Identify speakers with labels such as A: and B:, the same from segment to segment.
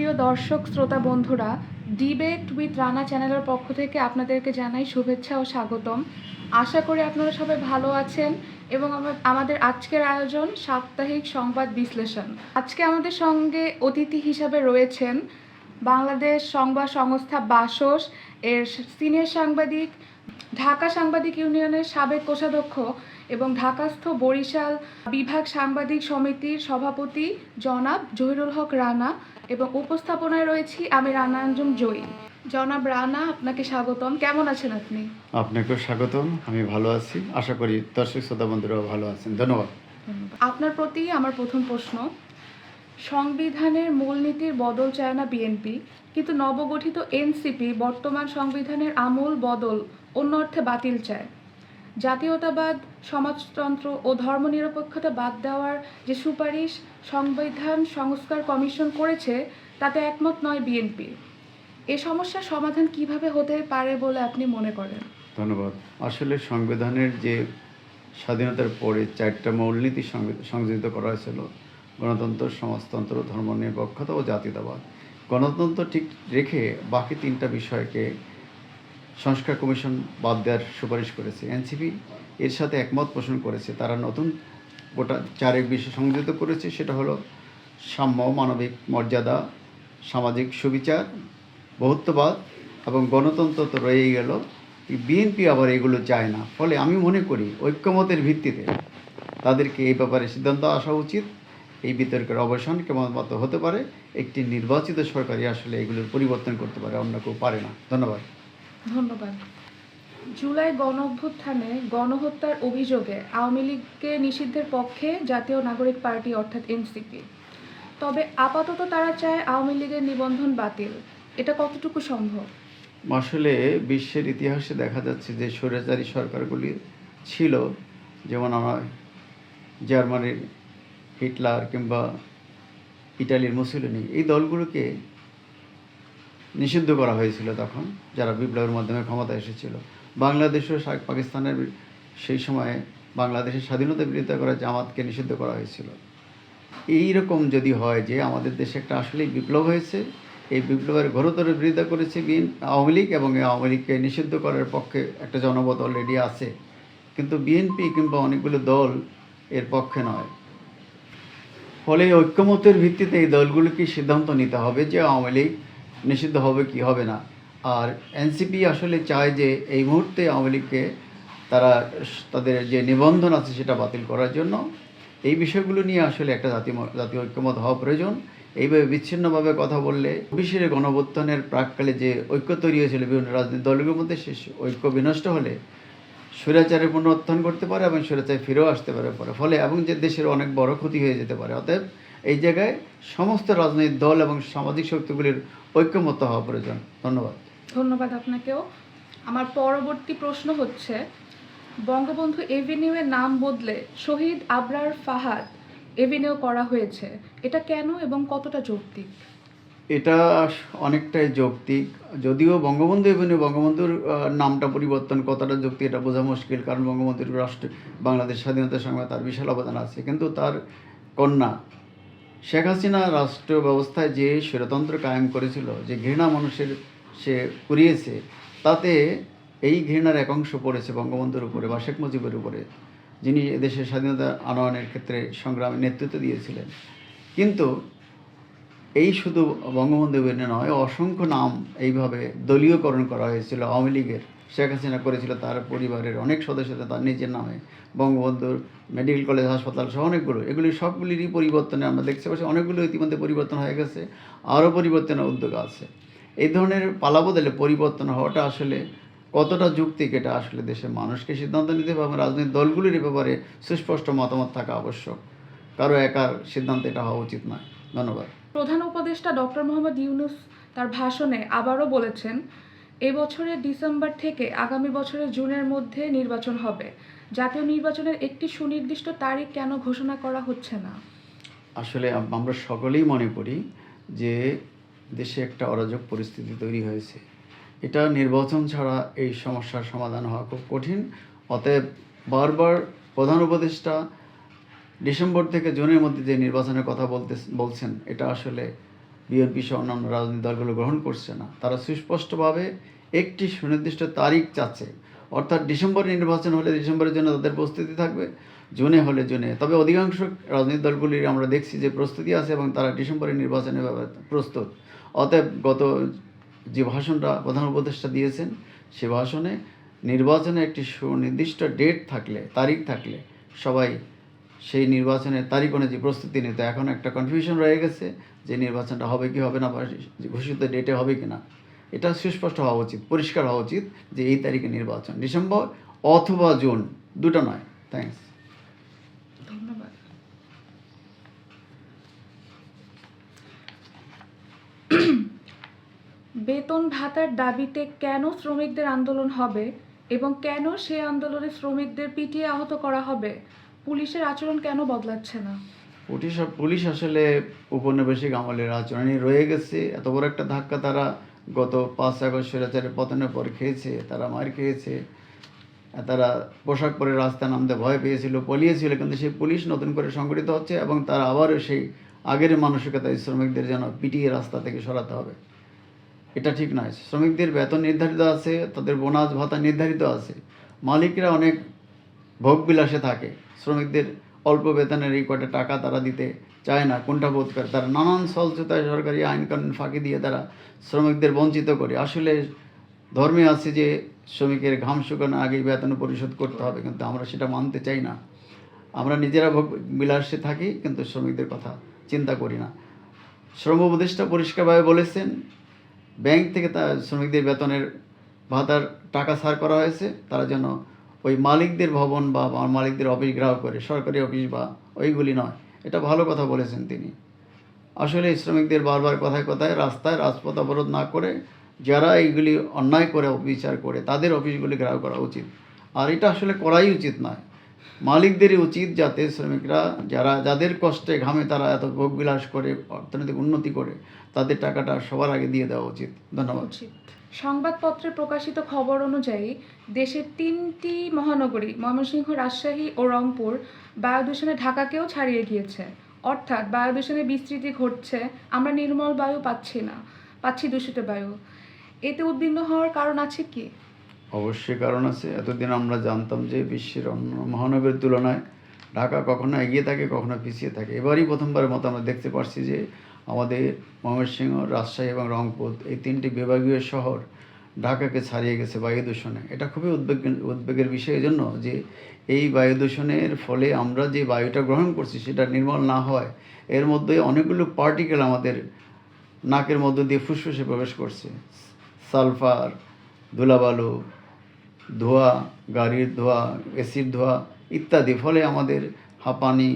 A: প্রিয় দর্শক, শ্রোতা বন্ধুরা ডিবেট উইথ রানা চ্যানেলের পক্ষ থেকে আপনাদেরকে জানাই শুভেচ্ছা ও স্বাগতম। আশা করি আপনারা সবাই ভালো আছেন এবং আমাদের আজকের আয়োজন সাপ্তাহিক সংবাদ বিশ্লেষণ। আজকে আমাদের সঙ্গে অতিথি হিসাবে রয়েছেন বাংলাদেশ সংবাদ সংস্থা বাসস এর সিনিয়র সাংবাদিক, ঢাকা সাংবাদিক ইউনিয়নের সাবেক কোষাধ্যক্ষ এবং ঢাকাস্থ বরিশাল বিভাগ সাংবাদিক সমিতির সভাপতি জনাব জহিরুল হক রানা এবং উপস্থাপনায় রয়েছি আমি রানা আঞ্জুম জয়ী জনাব রানা আপনাকে স্বাগতম। কেমন আছেন আপনি?
B: আপনাকেও স্বাগতম। আমি ভালো আছি। আশা করি দর্শক শ্রোতা বন্ধুরাও ভালো আছেন। ধন্যবাদ।
A: আপনার প্রতি আমার প্রথম প্রশ্ন সংবিধানের মূলনীতির বদল চায় না বিএনপি কিন্তু নবগঠিত এনসিপি বর্তমান সংবিধানের আমূল বদল অন্য অর্থে বাতিল চায়। জাতীয়তাবাদ সমাজতন্ত্র ও ধর্মনিরপেক্ষতা বাদ দেওয়ার যে সুপারিশ সংবিধান সংস্কার কমিশন করেছে, তাতে একমত নয় বিএনপি। এ সমস্যার সমাধান কীভাবে হতে পারে বলে আপনি মনে করেন?
B: ধন্যবাদ। আসলে সংবিধানের যে স্বাধীনতার পরে চারটা মূলনীতি সংযোজিত করা হয়েছিল, গণতন্ত্র, সমাজতন্ত্র, ধর্মনিরপেক্ষতা ও জাতীয়তাবাদ। গণতন্ত্র ঠিক রেখে বাকি তিনটা বিষয়কে সংস্কার কমিশন বাদ দেওয়ার সুপারিশ করেছে। এনসিপি এর সাথে একমত পোষণ করেছে। তারা নতুন গোটা চারেক বিষয় সংযোজিত করেছে। সেটা হলো সাম্য, মানবিক মর্যাদা, সামাজিক সুবিচার, বহুত্ববাদ এবং গণতন্ত্র তো রয়েই গেল। বিএনপি আবার এগুলো চায় না। ফলে আমি মনে করি ঐক্যমতের ভিত্তিতে তাদেরকে এই ব্যাপারে সিদ্ধান্ত আসা উচিত। এই বিতর্কের অবসান কেমন মতো হতে পারে। একটি নির্বাচিত সরকারই আসলে এগুলোর পরিবর্তন করতে পারে, অন্য কেউ পারে না। ধন্যবাদ।
A: ধন্যবাদ। জুলাই গণ অভ্যুত্থানে গণহত্যার অভিযোগে আওয়ামী লীগকে নিষিদ্ধের পক্ষে জাতীয় নাগরিক পার্টি অর্থাৎ এনসিপি। তবে আপাতত তারা চায় আওয়ামী লীগের নিবন্ধন বাতিল। এটা কতটুকু সম্ভব?
B: আসলে বিশ্বের ইতিহাসে দেখা যাচ্ছে যে স্বৈরাচারী সরকারগুলি ছিল, যেমন আমার জার্মানির হিটলার কিংবা ইটালির মুসলিনি, এই দলগুলোকে নিষিদ্ধ করা হয়েছিল তখন, যারা বিপ্লবের মাধ্যমে ক্ষমতা এসেছিল। বাংলাদেশও সা- পাকিস্তানের সেই সময়ে বাংলাদেশের স্বাধীনতা বিরোধিতা করা জামাতকে নিষিদ্ধ করা হয়েছিল। এই রকম যদি হয় যে আমাদের দেশে একটা আসলেই বিপ্লব হয়েছে, এই বিপ্লবের ঘোরতর বিরোধিতা করেছে বিএন, আওয়ামী লীগ এবং এই আওয়ামী লীগকে নিষিদ্ধ করার পক্ষে একটা জনমত অলরেডি আছে। কিন্তু বিএনপি কিংবা অনেকগুলো দল এর পক্ষে নয়। ফলে ঐক্যমতের ভিত্তিতে এই দলগুলোকে সিদ্ধান্ত নিতে হবে যে আওয়ামী লীগ নিষিদ্ধ হবে কি হবে না। আর এনসিপি আসলে চায় যে এই মুহূর্তে আওয়ামী লীগকে তারা তাদের যে নিবন্ধন আছে সেটা বাতিল করার জন্য। এই বিষয়গুলো নিয়ে আসলে একটা জাতীয় ম- জাতীয় ঐক্যমত হওয়া প্রয়োজন। এইভাবে বিচ্ছিন্নভাবে কথা বললে বিশেষ গণঅভ্যুত্থানের প্রাককালে যে ঐক্য তৈরি হয়েছিল বিভিন্ন রাজনৈতিক দলগুলোর মধ্যে, সে ঐক্য বিনষ্ট হলে স্বৈরাচারের পুনরুত্থান করতে পারে এবং স্বৈরাচার ফিরেও আসতে পারে, পরে ফলে এবং যে দেশের অনেক বড় ক্ষতি হয়ে যেতে পারে। অতএব এই জায়গায় সমস্ত রাজনৈতিক দল এবং সামাজিক শক্তিগুলির ঐক্যমত হওয়া প্রয়োজন। ধন্যবাদ।
A: ধন্যবাদ আপনাকেও। আমার পরবর্তী প্রশ্ন হচ্ছে, বঙ্গবন্ধু এভিনিউয়ের নাম বদলে শহীদ আবরার ফাহাদ এভিনিউ করা হয়েছে। এটা কেন এবং কতটা যৌক্তিক?
B: এটা অনেকটাই যৌক্তিক। যদিও বঙ্গবন্ধু এভিনিউ বঙ্গবন্ধুর নামটা পরিবর্তন কতটা যৌক্তিক এটা বোঝা মুশকিল, কারণ বঙ্গবন্ধুর রাষ্ট্র, বাংলাদেশ স্বাধীনতার সঙ্গে তার বিশাল অবদান আছে। কিন্তু তার কন্যা শেখ হাসিনা রাষ্ট্র ব্যবস্থায় যে স্বৈরতন্ত্র কায়েম করেছিল, যে ঘৃণা মানুষের সে কুড়িয়েছে, তাতে এই ঘৃণার এক অংশ পড়েছে বঙ্গবন্ধুর উপরে বা শেখ মুজিবের উপরে, যিনি এদেশের স্বাধীনতা আনয়নের ক্ষেত্রে সংগ্রামে নেতৃত্ব দিয়েছিলেন। কিন্তু এই শুধু বঙ্গবন্ধু বেনে নয়, অসংখ্য নাম এইভাবে দলীয়করণ করা হয়েছিল। আওয়ামী লীগের শেখ হাসিনা করেছিল, তার পরিবারের অনেক সদস্যদের তার নিজের নামে বঙ্গবন্ধুর মেডিকেল কলেজ, হাসপাতাল সহ অনেকগুলো, এগুলি সবগুলিরই পরিবর্তনে আমরা দেখতে পাচ্ছি অনেকগুলো ইতিমধ্যে পরিবর্তন হয়ে গেছে, আরও পরিবর্তনের উদ্যোগ আছে। এই ধরনের পালাবদলে পরিবর্তন হওয়াটা আসলে কতটা যুক্তিক এটা আসলে দেশের মানুষকে সিদ্ধান্ত নিতে হবে এবং রাজনৈতিক দলগুলির ব্যাপারে সুস্পষ্ট মতামত থাকা আবশ্যক। কারও একার সিদ্ধান্ত এটা হওয়া উচিত নয়। ধন্যবাদ।
A: প্রধান উপদেষ্টা ডক্টর মোহাম্মদ ইউনুস তার ভাষণে আবারও বলেছেন এবছরের ডিসেম্বর থেকে আগামী বছরের জুনের মধ্যে নির্বাচন হবে। জাতীয় নির্বাচনের একটি সুনির্দিষ্ট তারিখ কেন ঘোষণা করা হচ্ছে না?
B: আসলে আমরা সকলেই মনে করি যে দেশে একটা অরাজক পরিস্থিতি তৈরি হয়েছে। এটা নির্বাচন ছাড়া এই সমস্যার সমাধান হওয়া খুব কঠিন। অতএব বারবার প্রধান উপদেষ্টা ডিসেম্বর থেকে জুনের মধ্যে যে নির্বাচনের কথা বলতে বলছেন, এটা আসলে বিএনপি সহ অন্যান্য রাজনৈতিক দলগুলো গ্রহণ করছে না। তারা সুস্পষ্টভাবে একটি সুনির্দিষ্ট তারিখ চাচ্ছে। অর্থাৎ ডিসেম্বরে নির্বাচন হলে ডিসেম্বরের জন্য তাদের প্রস্তুতি থাকবে। জুনে হলে জুনে। তবে অধিকাংশ রাজনৈতিক দলগুলির আমরা দেখছি যে প্রস্তুতি আছে এবং তারা ডিসেম্বরে নির্বাচনের ব্যাপারে প্রস্তুত। অতএব গত যে ভাষণটা প্রধান উপদেষ্টা দিয়েছেন, সে ভাষণে নির্বাচনে একটি সুনির্দিষ্ট ডেট থাকলে, তারিখ থাকলে সবাই সেই নির্বাচনের তারিখ অনুযায়ী প্রস্তুতি নিতে। এখন একটা কনফিউশন রয়ে গেছে যে নির্বাচনটা হবে কি হবে না বা ঘোষিত ডেটে হবে কি না। এটা সুস্পষ্ট হওয়া উচিত, পরিষ্কার হওয়া উচিত যে এই তারিখে নির্বাচন। ডিসেম্বর অথবা জুন, দুটো নয়। থ্যাংকস
A: ধন্যবাদ বেতন ভাতার দাবিতে কেন শ্রমিকদের আন্দোলন হবে এবং কেন সে আন্দোলনে শ্রমিকদের পিটিয়ে আহত করা হবে? পুলিশের আচরণ কেন বদলাচ্ছে না?
B: পুলিশ পুলিশ আসলে উপনিবেশিক আমলের আচরণই রয়ে গেছে। এত বড় একটা ধাক্কা তারা গত পাঁচ আগস্ট স্বৈরাচারের পতনের পর খেয়েছে, তারা মার খেয়েছে। তারা পোশাক পরে রাস্তায় নামতে ভয় পেয়েছিল, পলিয়েছিল, কিন্তু সেই পুলিশ নতুন করে সংগঠিত হচ্ছে এবং তারা আবারও সেই আগের মানসিকতা শ্রমিকদের যেন পিটিয়ে রাস্তা থেকে সরাতে হবে। এটা ঠিক নয়। শ্রমিকদের বেতন নির্ধারিত আছে, তাদের বোনাস ভাতা নির্ধারিত আছে। মালিকরা অনেক ভোগবিলাসে থাকে। শ্রমিকদের অল্প বেতনের এই কটা টাকা তারা দিতে চায় না, কোনটা বোধ করে? তারা নানান সলচতায় সরকারি আইন কানুন ফাঁকি দিয়ে তারা শ্রমিকদের বঞ্চিত করে। আসলে ধর্মে আছে যে, শ্রমিকের ঘাম শুকানো আগেই বেতন পরিশোধ করতে হবে, কিন্তু আমরা সেটা মানতে চাই না। আমরা নিজেরা ভোগ বিলাসে থাকি, কিন্তু শ্রমিকদের কথা চিন্তা করি না। শ্রম উপদেষ্টা পরিষ্কারভাবে বলেছেন ব্যাংক থেকে তা শ্রমিকদের বেতনের ভাতার টাকা ছাড় করা হয়েছে। তারা যেন ওই মালিকদের ভবন বা মালিকদের অফিস গ্রাহক করে, সরকারি অফিস বা ওইগুলি নয়। এটা ভালো কথা বলেছেন তিনি। আসলে শ্রমিকদের বারবার কথায় কথায় রাস্তায় রাজপথ অবরোধ না করে যারা এইগুলি অন্যায় করে বিচার করে, তাদের অফিসগুলি গ্রাহক করা উচিত। আর এটা আসলে করাই উচিত নয়। মালিকদেরই উচিত যাতে শ্রমিকরা, যারা, যাদের কষ্টে ঘামে তারা এত ভোগবিলাস করে, অর্থনৈতিক উন্নতি করে তাদের টাকাটা সবার আগে দিয়ে দেওয়া উচিত। ধন্যবাদ।
A: সংবাদপত্রে প্রকাশিত খবর অনুযায়ী দেশের তিনটি মহানগরী ময়মনসিংহ রাজশাহী ও রংপুর বায়ু দূষণে ঢাকাকেও ছাড়িয়ে গিয়েছে। অর্থাৎ বায়ু দূষণের বিস্তৃতি ঘটছে আমরা নির্মল বায়ু পাচ্ছি না পাচ্ছি দূষিত বায়ু। এতে উদ্বিগ্ন হওয়ার কারণ আছে কি?
B: অবশ্যই কারণ আছে। এতদিন আমরা জানতাম যে বিশ্বের অন্য মহানগরের তুলনায় ঢাকা কখনো এগিয়ে থাকে কখনো পিছিয়ে থাকে। এবারই প্রথমবারের মতো আমরা দেখতে পাচ্ছি যে আমাদের ময়মনসিংহ, রাজশাহী এবং রংপুর, এই তিনটি বিভাগীয় শহর ঢাকাকে ছাড়িয়ে গেছে বায়ু দূষণে। এটা খুবই উদ্বেগ, উদ্বেগের বিষয় জন্য যে এই বায়ু দূষণের ফলে আমরা যে বায়ুটা গ্রহণ করছি সেটা নির্মল না হয়। এর মধ্যে অনেকগুলো পার্টিকেল আমাদের নাকের মধ্য দিয়ে ফুসফুসে প্রবেশ করছে। সালফার, ধুলাবালু, ধোঁয়া, গাড়ির ধোঁয়া, এসির ধোঁয়া ইত্যাদি। ফলে আমাদের হাঁপানি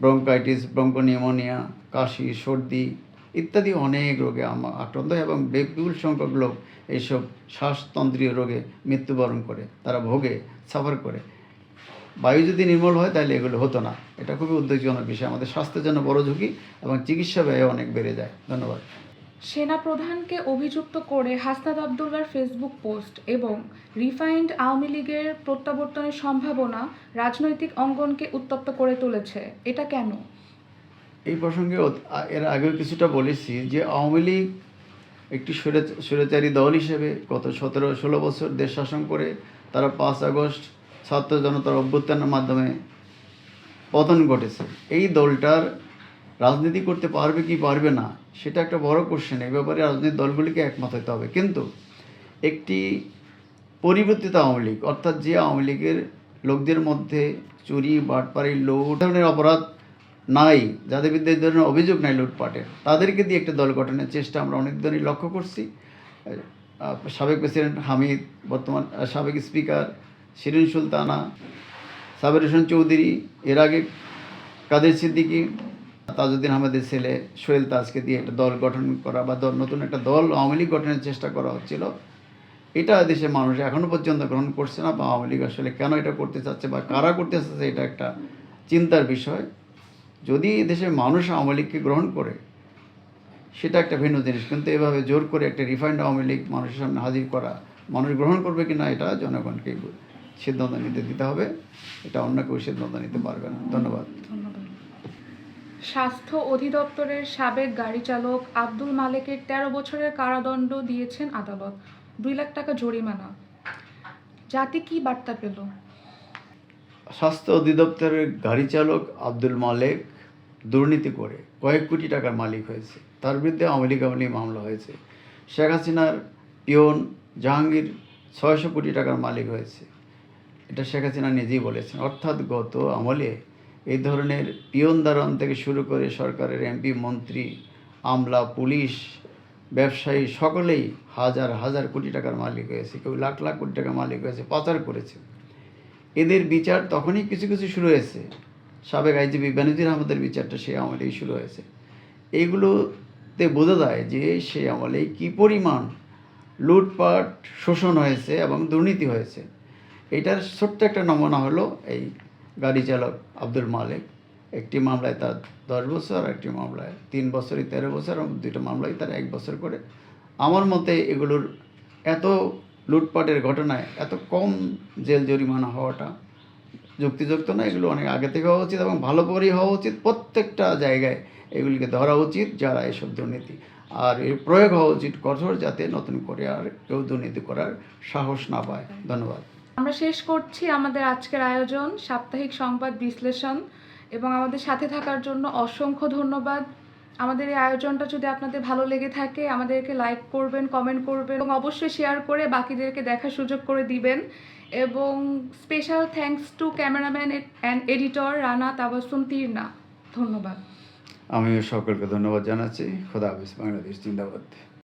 B: ব্রঙ্কাইটিস ব্রঙ্কোনিউমোনিয়া কাশি, সর্দি ইত্যাদি অনেক রোগে আক্রান্ত হয় এবং বিপুল সংখ্যক লোক এইসব শ্বাসতন্ত্রীয় রোগে মৃত্যুবরণ করে। তারা ভোগে সাফার করে। বায়ু যদি নির্মল হয়, তাহলে এগুলো হতো না। এটা খুবই উদ্বেগজনক বিষয়। আমাদের স্বাস্থ্যের জন্য বড় ঝুঁকি এবং চিকিৎসা ব্যয় অনেক বেড়ে যায়। ধন্যবাদ।
A: সেনা প্রধানকে অভিযুক্ত করে হাসনাত আবদুল্লার ফেসবুক পোস্ট এবং রিফাইন্ড আওয়ামী লীগের প্রত্যাবর্তনের সম্ভাবনা রাজনৈতিক অঙ্গনকে উত্তপ্ত করে তুলেছে। এটা কেন?
B: এই প্রসঙ্গে এর আগেও কিছুটা বলেছি যে আওয়ামী লীগ একটি স্বৈরা- স্বৈরাচারী দল হিসেবে গত সতেরো, ষোলো বছর দেশ শাসন করে তারা পাঁচ আগস্ট ছাত্র জনতার অভ্যুত্থানের মাধ্যমে পতন ঘটেছে। এই দলটার রাজনীতি করতে পারবে কি পারবে না, সেটা একটা বড় কোশ্চেন এই ব্যাপারে রাজনৈতিক দলগুলিকে একমত হতে হবে। কিন্তু একটি পরিবর্তিত আওয়ামী লীগ, অর্থাৎ যে আওয়ামী লীগের লোকদের মধ্যে চুরি, বাটপাড়ি, লুট ধরনের অপরাধ নাই, যাদের বিরুদ্ধে এই ধরনের অভিযোগ নাই লুটপাটের, তাদেরকে দিয়ে একটা দল গঠনের চেষ্টা আমরা অনেক দিনই লক্ষ্য করছি। সাবেক প্রেসিডেন্ট হামিদ, বর্তমান সাবেক স্পিকার শিরিন সুলতানা সাবের হোসেন চৌধুরী, এর আগে কাদের সিদ্দিকী তাজউদ্দিন আহমেদের ছেলে সোহেল তাজকে দিয়ে একটা দল গঠন করা বা দল নতুন একটা দল আওয়ামী লীগ গঠনের চেষ্টা করা হচ্ছিল। এটা দেশের মানুষ এখনও পর্যন্ত গ্রহণ করছে না বা আওয়ামী লীগ আসলে কেন এটা করতে চাচ্ছে বা কারা করতে চাচ্ছে এটা একটা চিন্তার বিষয়। যদি দেশের মানুষ আওয়ামী লীগকে গ্রহণ করে, সেটা একটা ভিন্ন জিনিস। কিন্তু এভাবে জোর করে একটা রিফাইন্ড আওয়ামী লীগ মানুষের সামনে হাজির করা, মানুষ গ্রহণ করবে কি না এটা জনগণকেই সিদ্ধান্ত নিতে দিতে হবে। এটা অন্য কেউ সিদ্ধান্ত নিতে পারবে না। ধন্যবাদ।
A: ধন্যবাদ। স্বাস্থ্য অধিদপ্তরের সাবেক গাড়ি চালক আব্দুল মালেকের তেরো বছরের কারাদণ্ড দিয়েছেন আদালত। দুই লাখ টাকা জরিমানা। জাতি কি বার্তা পেল?
B: স্বাস্থ্য অধিদপ্তরের গাড়ি চালক আব্দুল মালেক দুর্নীতি করে কয়েক কোটি টাকার মালিক হয়েছে। তার বিরুদ্ধে আওয়ামী আওয়ামী মামলা হয়েছে। শেখ হাসিনার পিয়ন জাহাঙ্গীর ছয়শো কোটি টাকার মালিক হয়েছে। এটা শেখ হাসিনা নিজেই বলেছেন। অর্থাৎ গত আমলে এই ধরনের পিয়ন দারণ থেকে শুরু করে সরকারের এমপি মন্ত্রী, আমলা, পুলিশ, ব্যবসায়ী, সকলেই হাজার হাজার কোটি টাকার মালিক হয়েছে। কেউ লাখ লাখ কোটি টাকার মালিক হয়েছে, পাচার করেছে। এদের বিচার তখনই কিছু কিছু শুরু হয়েছে। সাবেক আইজিপি বেনজির আহমদের বিচারটা সেই আমলেই শুরু হয়েছে। এইগুলোতে বোঝা যায় যে সেই আমলে কী পরিমাণ লুটপাট, শোষণ হয়েছে এবং দুর্নীতি হয়েছে। এটার ছোট্ট একটা নমুনা হলো এই গাড়ি চালক আব্দুল মালিক। একটি মামলায় তার দশ বছর একটি মামলায় তিন বছরই তেরো বছর, এবং দুটো মামলায় তার এক বছর করে। আমার মতে এগুলোর এত লুটপাটের ঘটনায় এত কম জেল জরিমানা হওয়াটা যুক্তিযুক্ত না, এগুলো অনেক আগে থেকে হওয়া উচিত এবং ভালো করেই হওয়া উচিত। প্রত্যেকটা জায়গায় এগুলিকে ধরা উচিত যারা এসব দুর্নীতি। আর এর প্রয়োগ হওয়া উচিত কঠোর যাতে নতুন করে আর কেউ দুর্নীতি করার সাহস না পায়। ধন্যবাদ।
A: আমরা শেষ করছি আমাদের আজকের আয়োজন, সাপ্তাহিক সংবাদ বিশ্লেষণ এবং আমাদের সাথে থাকার জন্য অসংখ্য ধন্যবাদ। আমাদের এই আয়োজনটা যদি আপনাদের ভালো লেগে থাকে, আমাদেরকে লাইক করবেন কমেন্ট করবেন এবং অবশ্যই শেয়ার করে বাকিদেরকে দেখার সুযোগ করে দিবেন। এবং special thanks to cameraman and editor Rana Tabassum Tirna. ধন্যবাদ।
B: আমিও সকলকে ধন্যবাদ জানাচ্ছি। খোদা হাফিজ, বাংলাদেশ জিন্দাবাদ।